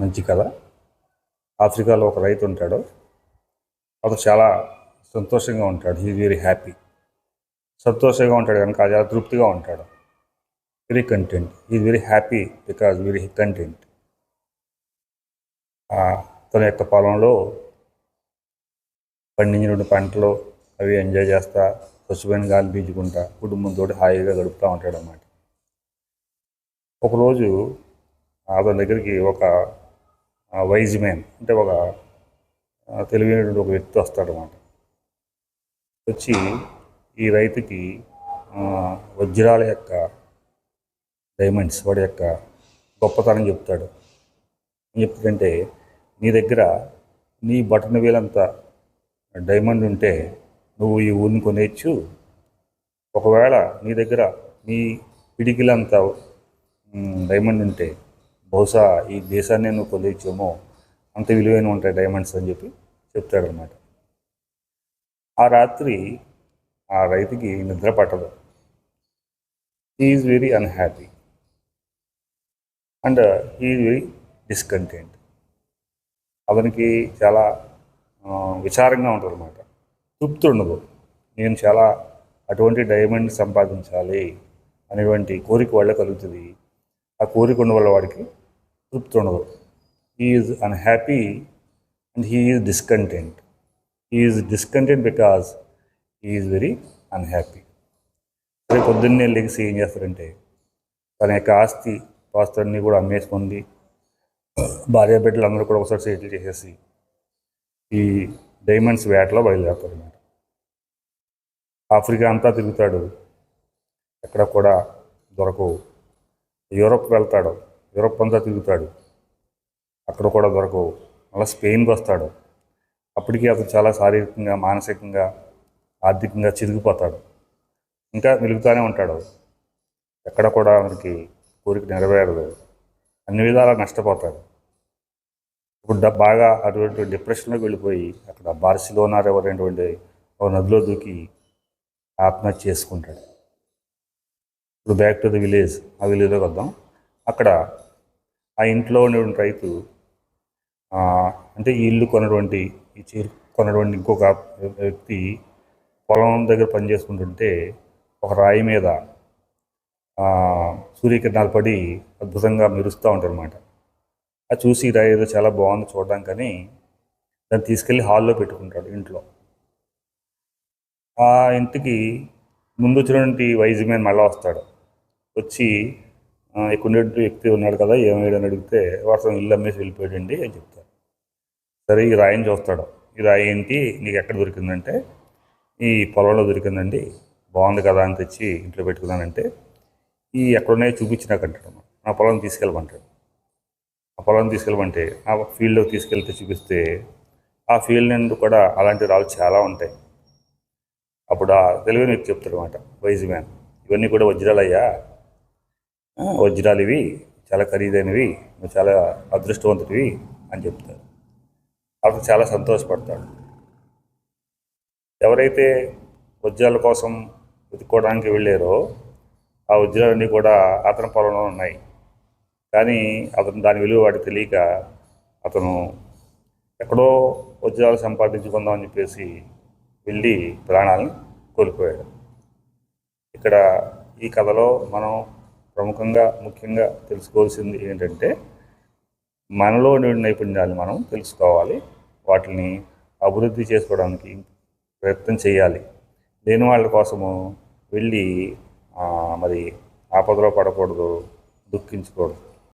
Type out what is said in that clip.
మంచి కథ ఆఫ్రికాలో ఒక రైతు ఉంటాడు. అతను చాలా సంతోషంగా ఉంటాడు. హీ వెరీ హ్యాపీ సంతోషంగా ఉంటాడు కనుక చాలా తృప్తిగా ఉంటాడు. Very content he very happy because very content తన యొక్క పొలంలో పండించిన పంటలు అవి ఎంజాయ్ చేస్తా స్వచ్ఛమైన గాలి పీల్చుకుంటా కుటుంబంతో హాయిగా గడుపుతూ ఉంటాడు అన్నమాట ఒకరోజు అతని దగ్గరికి ఒక వైజ్ మ్యాన్ అంటే ఒక తెలివైనటువంటి ఒక వ్యక్తి వస్తాడు అన్నమాట వచ్చి ఈ రైతుకి వజ్రాల యొక్క డైమండ్స్ వాడి యొక్క గొప్పతనం చెప్తాడు. ఏం చెప్తాడంటే నీ దగ్గర నీ బటన్ వేలంత డైమండ్ ఉంటే నువ్వు ఈ ఊరిని కొనేచ్చు ఒకవేళ నీ దగ్గర నీ పిడికిలంత డైమండ్ ఉంటే బహుశా ఈ దేశాన్ని నువ్వు కొలిచేమో అంత విలువైన ఉంటాయి డైమండ్స్ అని చెప్పి చెప్తాడనమాట ఆ రాత్రి ఆ రైతుకి నిద్ర పట్టదు. Is very unhappy and is very discontent అతనికి చాలా విచారంగా ఉంటుంది అనమాట తృప్తి ఉండదు నేను చాలా అటువంటి డైమండ్ సంపాదించాలి అనేటువంటి కోరిక వాళ్ళే కలుగుతుంది. ఆ కోరిక ఉన్న వల్ల వాడికి తృప్తి ఉండదు. Is unhappy and he is discontent is discontent because is very unhappy రేపు పొద్దున్నే లెగిసి ఏం చేస్తారంటే తన యొక్క ఆస్తి పాస్తులన్నీ కూడా అమ్మేసుకుంది భార్య బిడ్డలు అందరూ కూడా ఒకసారి సెటిల్ చేసేసి ఈ డైమండ్స్ వేటలో బయలుదేరుతారు అనమాట ఆఫ్రికా అంతా తిరుగుతాడు. ఎక్కడ కూడా దొరకవు. యూరప్ వెళ్తాడు. యూరప్ అంతా తిరుగుతాడు. అక్కడ కూడా దొరకవు. మళ్ళీ స్పెయిన్కి వస్తాడు. అప్పటికి అతను చాలా శారీరకంగా మానసికంగా ఆర్థికంగా చిరిగిపోతాడు ఇంకా వెలుగుతూనే ఉంటాడు. ఎక్కడ కూడా మనకి కోరిక నెరవేరదు. అన్ని విధాలా నష్టపోతాడు. ఇప్పుడు బాగా అటువంటి డిప్రెషన్లోకి వెళ్ళిపోయి అక్కడ బార్సిలోనా రివర్ అనేటువంటి ఒక నదిలో దూకి ఆత్మహత్య చేసుకుంటాడు. ఇప్పుడు బ్యాక్ టు ది విలేజ్ ఆ విలేజ్లోకి వద్దాం. అక్కడ ఆ ఇంట్లో ఉన్నటువంటి రైతు అంటే ఈ ఇల్లు కొన్నటువంటి ఈ చీర కొన్నటువంటి ఇంకొక వ్యక్తి పొలం దగ్గర పని చేసుకుంటుంటే ఒక రాయి మీద సూర్యకిరణాలు పడి అద్భుతంగా మెరుస్తూ ఉంటారనమాట అది చూసి రాయి ఏదో చాలా బాగుంది చూడడానికని దాన్ని తీసుకెళ్ళి హాల్లో పెట్టుకుంటాడు ఇంట్లో. ఆ ఇంటికి ముందు వచ్చినటువంటి వైజ్ మీద మళ్ళీ వస్తాడు. వచ్చి ఎక్కువ వ్యక్తి ఉన్నాడు కదా ఏమయ్యాడని అడిగితే వాడు ఇల్లు అమ్మేసి వెళ్ళిపోయాడండి అని చెప్తారు. సరే ఈ రాయిని చూస్తాడు. ఈ రాయి ఏంటి? నీకు ఎక్కడ దొరికిందంటే ఈ పొలంలో దొరికిందండి. బాగుంది కదా అని తెచ్చి ఇంట్లో పెట్టుకున్నానంటే ఈ ఎక్కడున్నాయో చూపించి నాకు అంటాడు నా పొలం తీసుకెళ్ళమంటాడు. ఆ పొలం తీసుకెళ్ళమంటే ఆ ఫీల్డ్లోకి తీసుకెళ్తే చూపిస్తే ఆ ఫీల్డ్ నుండి కూడా అలాంటి రాళ్ళు చాలా ఉంటాయి. అప్పుడు ఆ తెలివైన వ్యక్తి చెప్తాడు అనమాట వైజ్ మ్యాన్ ఇవన్నీ కూడా వజ్రాలయ్యా. వజ్రాలు ఇవి చాలా ఖరీదైనవి నువ్వు చాలా అదృష్టవంతుడివి అని చెప్తాడు అతను చాలా సంతోషపడతాడు. ఎవరైతే వజ్రాల కోసం వెతుక్కోవడానికి వెళ్ళారో ఆ వజ్రాలన్నీ కూడా అతని పొలంలో ఉన్నాయి. కానీ అతను దాని విలువ వాడికి తెలియక అతను ఎక్కడో వజ్రాలు సంపాదించుకుందామని చెప్పేసి వెళ్ళి ప్రాణాలను కోల్పోయాడు. ఇక్కడ ఈ కథలో మనం ప్రముఖంగా ముఖ్యంగా తెలుసుకోవాల్సింది ఏంటంటే మనలో ఉండే నైపుణ్యాలు మనం తెలుసుకోవాలి. వాటిని అభివృద్ధి చేసుకోవడానికి ప్రయత్నం చేయాలి. లేని వాళ్ళ కోసము వెళ్ళి మరి ఆపదలో పడకూడదు దుఃఖించకూడదు.